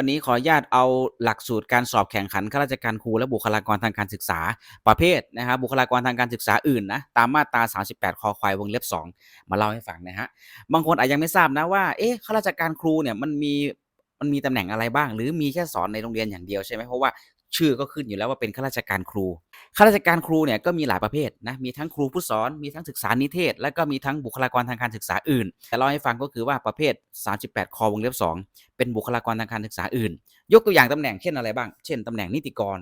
วันนี้ขออนุญาตเอาหลักสูตรการสอบแข่งขันข้าราชการครูและบุคลากรทางการศึกษา ประเภทนะครับบุคลากรทางการศึกษาอื่นนะตามมาตรา 38 คอควายวงเล็บ 2 มาเล่าให้ฟังนะฮะบางคนอาจยังไม่ทราบนะว่าเอ๊ะข้าราชการครูเนี่ยมันมีมันมีตำแหน่งอะไรบ้าง หรือมีแค่สอนในโรงเรียนอย่างเดียวใช่ไหมเพราะว่าชื่อก็ขึ้นอยู่แล้วว่าเป็นข้าราชการครู ข้าราชการครูเนี่ยก็มีหลายประเภทนะมีทั้งครูผู้สอนมีทั้งศึกษานิเทศ และก็มีทั้งบุคลากรทางการศึกษาอื่น แต่เล่าให้ฟังก็คือว่าประเภท 38 คอวงเล็บ 2 เป็นบุคลากรทางการศึกษาอื่น ยกตัวอย่างตำแหน่งเช่นอะไรบ้าง เช่นตำแหน่งนิติกร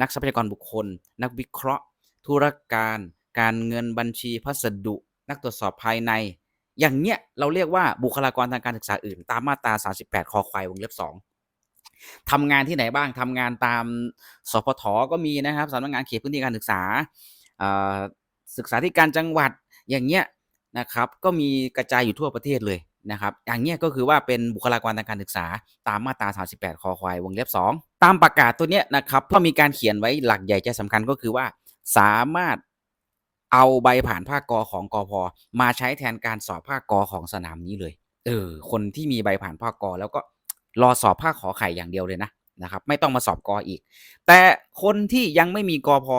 นักทรัพยากรบุคคล นักวิเคราะห์ ธุรการ การเงินบัญชีพัสดุ นักตรวจสอบภายใน อย่างเนี้ยเราเรียกว่าบุคลากรทางการศึกษาอื่น ตามมาตรา 38 คอควายวงเล็บ 2 ทำงานที่ไหนบ้างทำงานตามสพทก็มีนะครับสำนักงานเขตพื้นที่การศึกษาศึกษาธิการจังหวัดอย่างเงี้ยนะครับก็มีกระจายอยู่ทั่วประเทศเลยนะครับอย่างเงี้ยก็คือว่าเป็นบุคลากรทางการศึกษาตามมาตรา 38 คอควายวงเล็บ 2 ตามประกาศตัวเนี้ยนะครับก็มีการเขียนไว้หลักใหญ่ใจสำคัญก็คือว่าสามารถเอาใบผ่านภาคกอของกอพอมาใช้แทนการสอบภาคกอของสนามนี้เลยเออคนที่มีใบผ่านภาคกอแล้วก็ รอสอบภาคขอไข่อย่างเดียวเลยนะนะครับ ไม่ต้องมาสอบกออีก แต่คนที่ยังไม่มีกอพอ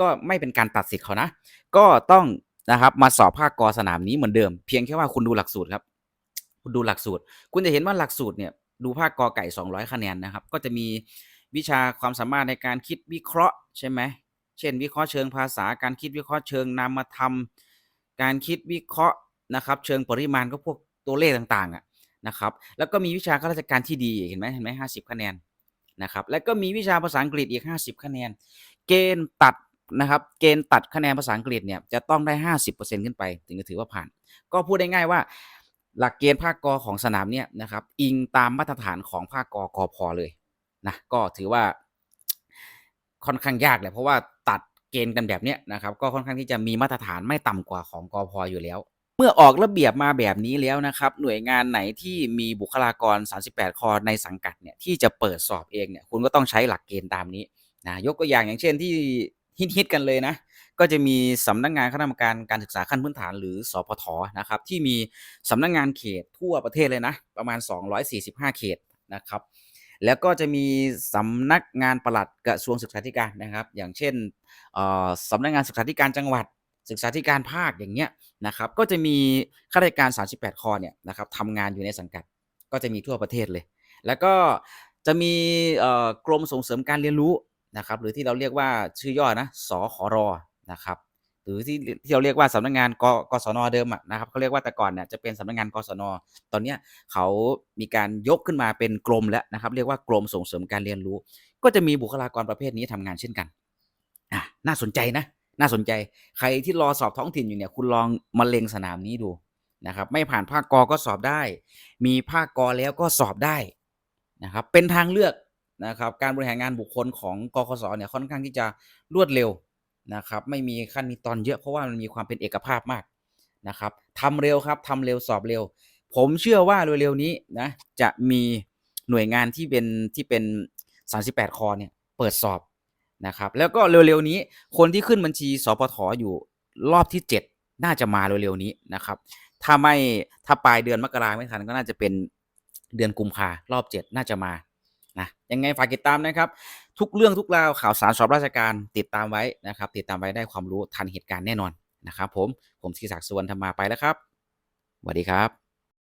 ก็ไม่เป็นการตัดสิทธิ์เขานะ ก็ต้องนะครับมาสอบภาคกอสนามนี้เหมือนเดิม เพียงแค่ว่าคุณดูหลักสูตรครับคุณดูหลักสูตร คุณจะเห็นว่าหลักสูตรเนี่ยดูภาคกอไก่ 200 คะแนนนะครับ ก็จะมีวิชาความสามารถในการคิดวิเคราะห์ใช่ไหมเช่น วิเคราะห์เชิงภาษา การคิดวิเคราะห์เชิงนามธรรม การคิดวิเคราะห์นะครับ เชิงปริมาณก็พวกตัวเลขต่างๆอะ นะครับ แล้วก็มีวิชาข้าราชการที่ดีเห็นไหมเห็นไหมห้าสิบคะแนนนะครับ แล้วก็มีวิชาภาษาอังกฤษอีก 50 คะแนน เกณฑ์ตัดนะครับ เกณฑ์ตัดคะแนนภาษาอังกฤษเนี่ยจะต้องได้ 50%ขึ้นไป ถึงจะถือว่าผ่าน ก็พูดได้ง่ายว่า หลักเกณฑ์ภาคกอของสนามเนี่ยนะครับอิงตามมาตรฐานของภาคกอกอพอเลยนะก็ถือว่าค่อนข้างยากเลยเพราะว่าตัดเกณฑ์กันแบบเนี้ยนะครับ ก็ค่อนข้างที่จะมีมาตรฐานไม่ต่ำกว่าของกอพออยู่แล้ว เมื่อออกระเบียบมาแบบนี้แล้วนะครับ หน่วยงานไหนที่มีบุคลากร 38 คอในสังกัดเนี่ยที่จะเปิดสอบเองเนี่ยคุณก็ต้องใช้หลักเกณฑ์ตามนี้นะยกตัวอย่างอย่างเช่นที่ฮิตๆกันเลยนะ ก็จะมีสำนักงงานคณะกรรมการการศึกษาขั้นพื้นฐานหรือสพทนะครับ ที่มีสำนักงงานเขตทั่วประเทศเลยนะ ประมาณ 245 เขตนะครับ แล้วก็จะมีสำนักงานปลัดกระทรวงศึกษาธิการนะครับ อย่างเช่นสำนักงานศึกษาธิการจังหวัด ศึกษาธิการภาคอย่างเงี้ยนะครับ ก็จะมีข้าราชการ 38 คอเนี่ยนะครับทำงานอยู่ในสังกัด ก็จะมีทั่วประเทศเลย แล้วก็จะมีกรมส่งเสริมการเรียนรู้นะครับ หรือที่เราเรียกว่าชื่อย่อนะสขรนะครับ หรือที่ที่เราเรียกว่าสำนักงานกกศนเดิมอะนะครับเขาเรียกว่าแต่ก่อนเนี่ยจะเป็นสำนักงานกศนตอนเนี้ยเขามีการยกขึ้นมาเป็นกรมแล้วนะครับ เรียกว่ากรมส่งเสริมการเรียนรู้ ก็จะมีบุคลากรประเภทนี้ทำงานเช่นกันอะน่าสนใจนะ น่าสนใจ ใครที่รอสอบท้องถิ่นอยู่เนี่ย คุณลองมาเล็งสนามนี้ดูนะครับ ไม่ผ่านภาคกอก็สอบได้ มีภาคกอแล้วก็สอบได้นะครับ เป็นทางเลือกนะครับ การบริหารงานบุคคลของกคสเนี่ยค่อนข้างที่จะรวดเร็วนะครับ ไม่มีขั้นมีตอนเยอะเพราะว่ามันมีความเป็นเอกภาพมากนะครับทำเร็วครับทำเร็วสอบเร็ว ผมเชื่อว่าเร็วๆนี้นะจะมีหน่วยงานที่เป็นที่เป็น 38 คอเนี่ยเปิดสอบ นะครับแล้วก็เร็วๆนี้คนที่ขึ้นบัญชีสปทอยู่รอบที่ 7 น่าจะมาเร็วๆนี้นะครับ ถ้าไม่ถ้าปลายเดือนมกราไม่ทันก็น่าจะเป็นเดือนกุมภารอบ 7 น่าจะมานะยังไงฝากติดตามนะครับ ทุกเรื่องทุกราวข่าวสารสอบราชการติดตามไว้นะครับ ติดตามไว้ได้ความรู้ทันเหตุการณ์แน่นอนนะครับ ผมผมศิศักดิ์สุวรรณธรรมาไปแล้วครับสวัสดีครับ